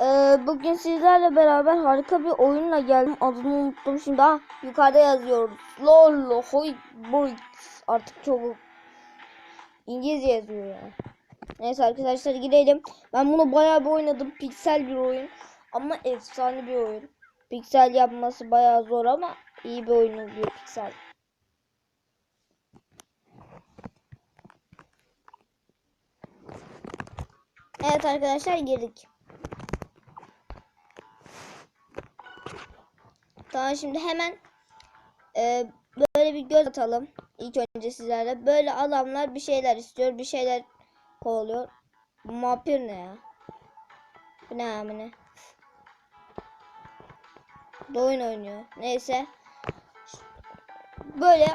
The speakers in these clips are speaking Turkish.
Ee, bugün sizlerle beraber harika bir oyunla geldim. Adını unuttum şimdi. Ah, yukarıda yazıyor. Lol, hoy, boy. Artık çok İngilizce yazıyor ya. Neyse arkadaşlar girelim. Ben bunu bayağı bir oynadım. Piksel bir oyun. Ama efsane bir oyun. Piksel yapması bayağı zor ama iyi bir oyun oluyor piksel. Evet arkadaşlar girdik. Tamam şimdi hemen e, böyle bir göz atalım. İlk önce sizlerle. Böyle adamlar bir şeyler istiyor. Bir şeyler kovalıyor. Bu Vampir ne ya? Bu ne abi ne? Bu da oyun oynuyor. Neyse. Böyle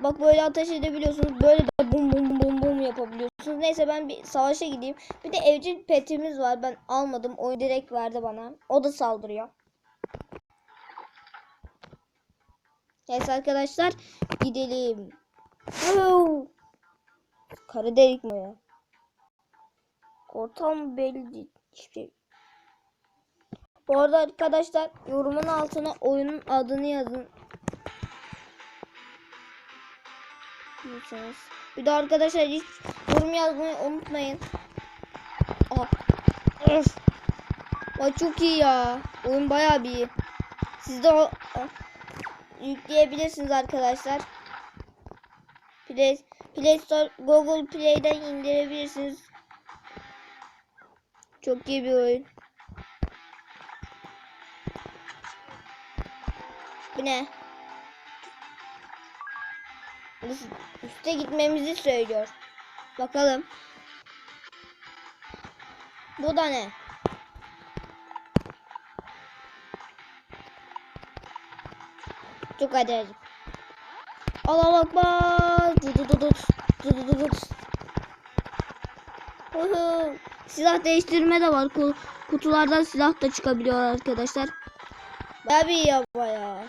bak böyle ateş edebiliyorsunuz. Böyle de bum bum bum bum yapabiliyorsunuz. Neyse ben bir savaşa gideyim. Bir de evcil petimiz var. Ben almadım. Oyun direkt verdi bana. O da saldırıyor. Neyse arkadaşlar gidelim. Woo! Kara delik mi ya? Ortam belli değil. Şey. Bu arada arkadaşlar yorumun altına oyunun adını yazın. Bilirsiniz. Bir de arkadaşlar hiç yorum yazmayı unutmayın. Aha. Öf. Vay çok iyi ya. Oyun bayağı bir iyi. Siz de yükleyebilirsiniz arkadaşlar. Play, Play Store, Google Play'den indirebilirsiniz. Çok iyi bir oyun. Bu ne? Üst- Üste gitmemizi söylüyor. Bakalım. Bu da ne? Çok acayip. Allah. Huhu. Silah değiştirme de var. Ku- Kutulardan silah da çıkabiliyor arkadaşlar. Bayağı ama ya.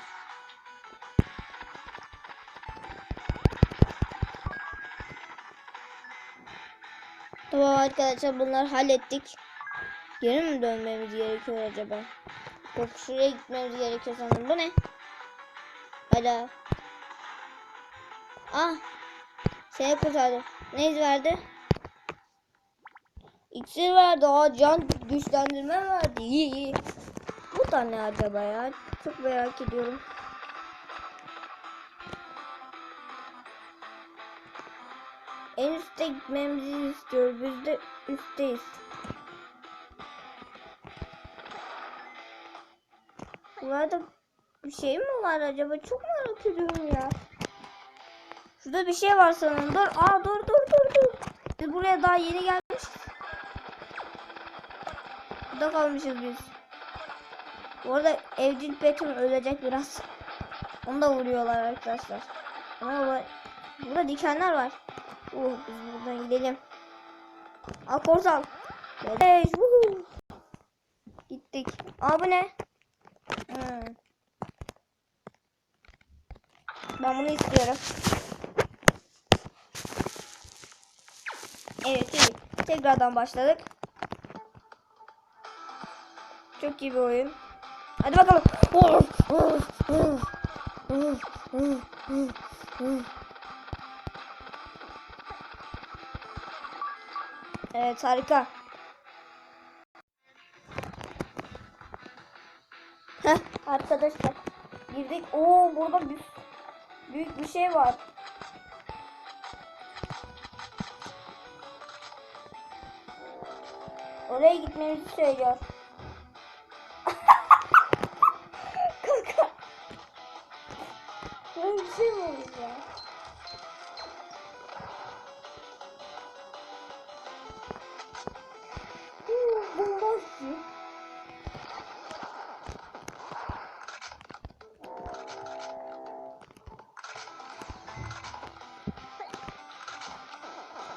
Tamam arkadaşlar bunları hallettik. Geri mi dönmemiz gerekiyor acaba? Yok şuraya gitmemiz gerekiyor sanırım. Bu ne? Hala. Ah. Seni kurtardım. Ne verdi? İksir verdi. Aa, can güçlendirme verdi. İyi iyi. Bu da ne acaba ya? Çok merak ediyorum. En üstte gitmemizi istiyor. Biz de üstteyiz. Burada bir şey mi var acaba? Çok merak ediyorum ya. Şurada bir şey var sanırım. Dur. Aa dur dur dur dur. Biz buraya daha yeni gelmişiz. Burada kalmışız biz. Bu arada evcil petim ölecek biraz. Onu da vuruyorlar arkadaşlar. Ama bu- burada dikenler var. Uh, biz buradan gidelim. Al korsan. Beleş. Gittik. Aa bu ne? Hmm. Ben bunu istiyorum. Evet iyi. Tekrardan başladık. Çok iyi bir oyun. Hadi bakalım. Evet harika. Heh, arkadaşlar girdik. Oo burada bir büyük bir şey var. Oraya gitmemizi söylüyor. Kanka. Böyle bir şey mi olur?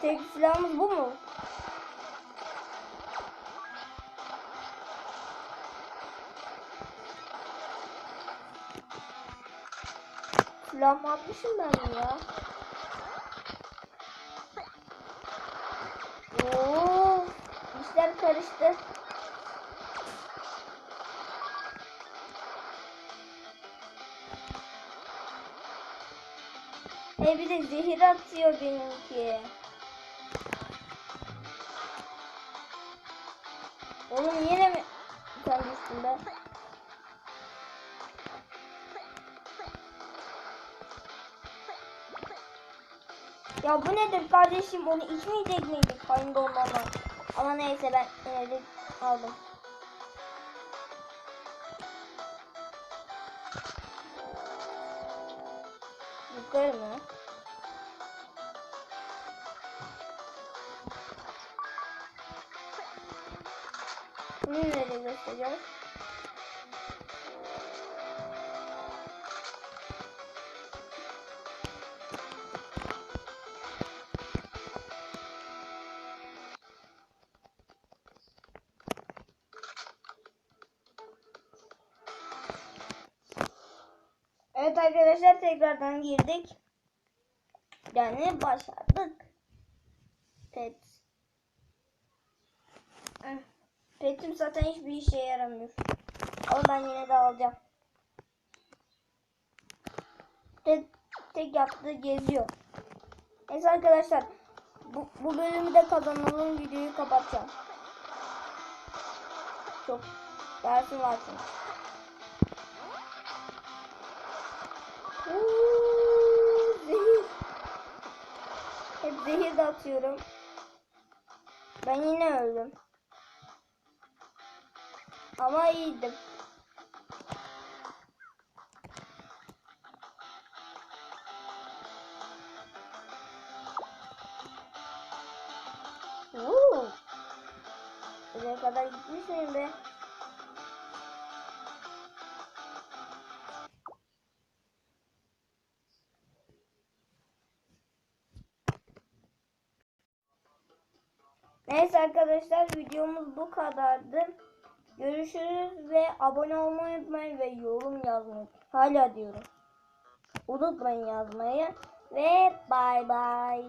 Tek silahımız bu mu? Silahımı atmışım ben ya. Oo, işler karıştı. E bir de zehir atıyor benimki. Oğlum yine mi sen düştün be? Ya bu nedir kardeşim onu içmeyecek miydik kayın dolmama? Ama neyse ben yine aldım. Yukarı mı? Nereye gösteriyor? Evet arkadaşlar tekrardan girdik. Yani başardık. Pet. Eh, Petim zaten hiçbir işe yaramıyor. Ama ben yine de alacağım. Tek, tek yaptığı geziyor. Neyse arkadaşlar. Bu, bu bölümü de kazanalım. Videoyu kapatacağım. Çok dersim var çünkü. Zehir. Hep zehir de atıyorum. Ben yine öldüm. Ama iyiydim. Uuu. Buraya kadar gitmiş miyim be? Neyse arkadaşlar videomuz bu kadardı. Görüşürüz ve abone olmayı unutmayın ve yorum yazmayı. Hala diyorum. Unutmayın yazmayı ve bay bay.